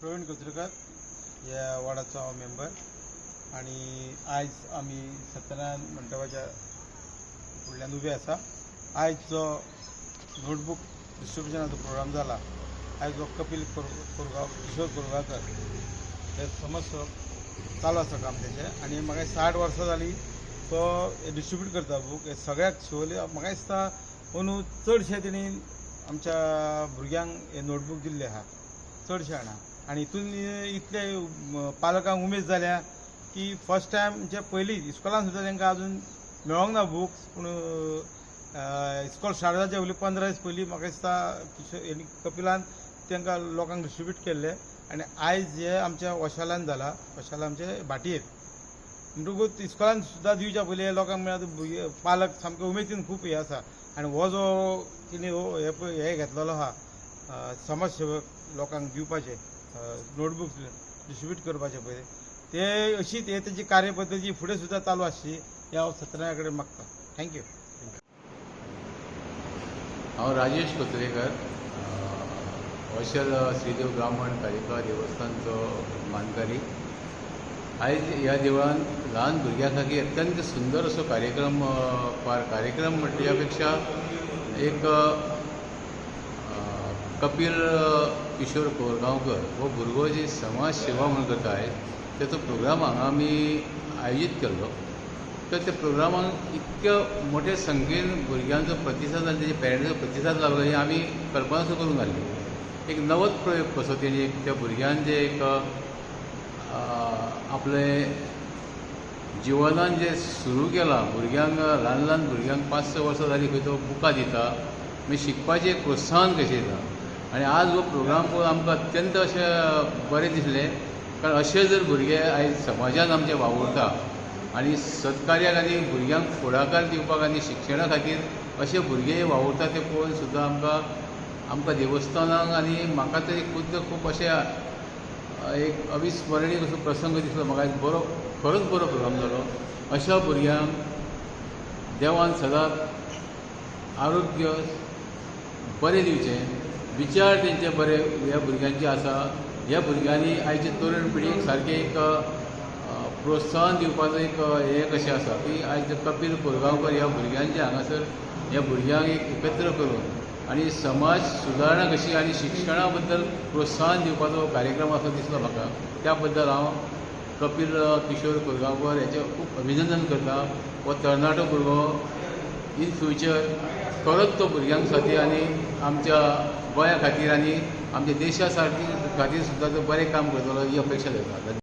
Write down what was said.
प्रवीण कोचरेकर या वार्डाचो हांव मेंबर आणि आयज आमी सत्यनारायण मंडपाच्या फुडल्यान उबे आसा आयज जो नोटबूक डिस्ट्रिब्युशनाचो प्रोग्राम जाला आयज जो कपिल कोर कोरगांव किशोर कोरगांवकर हे समज चालू आसा काम तेचें आनी म्हाका साठ वर्सां जालीं तो डिस्ट्रिब्यूट करता बूक हे सगळ्याक शिवले. म्हाका दिसता अंदू चडशे तेणी आमच्या भुरग्यांक हे नोटबूक दिल्ले आहा चडशे जाणां आनी हितून इतले पालकांक उमेद जाल्या की फर्स्ट टायम म्हणजे पयलीं इस्कॉलान सुद्दां तांकां अजून मेळोंक ना बुक्स पूण इस्कॉल स्टार्ट जावचे पयलीं पंदरा दीस पयलीं म्हाका दिसता किशोर कपिलान तांकां लोकांक डिस्ट्रीब्यूट केल्ले आनी आयज हे आमच्या वशालान जाला वशाला आमचे भाटयेर म्हणटकूच इस्कॉलान सुद्दां दिवच्या पयलीं लोकांक मेळत पालक सामके उमेदीन खूब हे आसा आनी हो जो तिणें हे घेतलेलो आहा समाजसेवक लोकांक दिवपाचे नोटबुक्स डिस्ट्रीब्यूट करपाचे पळय ते अशीच हे ताची कार्यपद्दती फुडें सुद्दां चालू आसची हे हांव सत्यनारायण कडेन मागता. थँक्यू हांव राजेश कोचरेकर अशल श्रीदेव ब्राह्मण कालिका देवस्थानचो मानकारी. आयज ह्या देवळान ल्हान भुरग्यां खातीर अत्यंत सुंदर असो कार्यक्रम पार कार्यक्रम म्हटल्या पेक्षा एक कपिल किशोर कोरगांवकर हो भुरगो जी समाज सेवा म्हणून करता आयज तेचो प्रोग्राम हांगा आमी आयोजीत केल्लो तर त्या प्रोग्रामाक इतक्या मोठ्या संख्येन भुरग्यांचो प्रतिसाद आनी तेच्या पेरंट्साचो प्रतिसाद लागलो हे आमी कल्पना सुद्दां करूंक नासली एक नवत प्रयोग कसो तेणी एक त्या भुरग्यान जे एक आपले आपलें जिवनान जे सुरू केलां भुरग्यांक ल्हान ल्हान भुरग्यांक पांच स वर्सां जालीं खंय तो बुकां दिता मागीर शिकपाचें एक प्रोत्साहन कशें दिता आनी आज हो प्रोग्राम पळोवन आमकां अत्यंत अशें बरें दिसलें. कारण अशे जर भुरगे आयज समाजान आमचे वावुरता आनी सत्कार्याक आनी भुरग्यांक फुडाकार दिवपाक आनी शिक्षणा खातीर अशे भुरगे वावुरता ते पळोवन सुद्दां आमकां आमकां देवस्थानाक आनी म्हाका तरी खुद्द खूब अशें एक अविस्मरणीय असो प्रसंग दिसलो. म्हाका एक बरो खरोच बरो प्रोग्राम जालो. अशा भुरग्यांक देवान सदांच आरोग्य बरें दिवचें. विचार तेंचे बरे ह्या भुरग्यांचे आसा ह्या भुरग्यांनी आयचे तरुण पिळगेक सारकें एक प्रोत्साहन दिवपाचो एक हें कशें आसा की आयज कपिल कोरगांवकर ह्या भुरग्यांचे हांगासर ह्या भुरग्यांक एक एकत्र करून आनी समाज सुदारणा कशी आनी शिक्षणा बद्दल प्रोत्साहन दिवपाचो कार्यक्रम असो दिसलो म्हाका. त्या बद्दल हांव कपिल किशोर कोरगांवकर हेचें खूब अभिनंदन करता हो तरणाटो भुरगो इन फ्युचर खरोच तो भुरग्यांक खातीर आनी आमच्या गोंया खातीर आनी आमच्या देशा सारकी खातीर सुद्दां तो बरें काम करतलो ही अपेक्षा धरता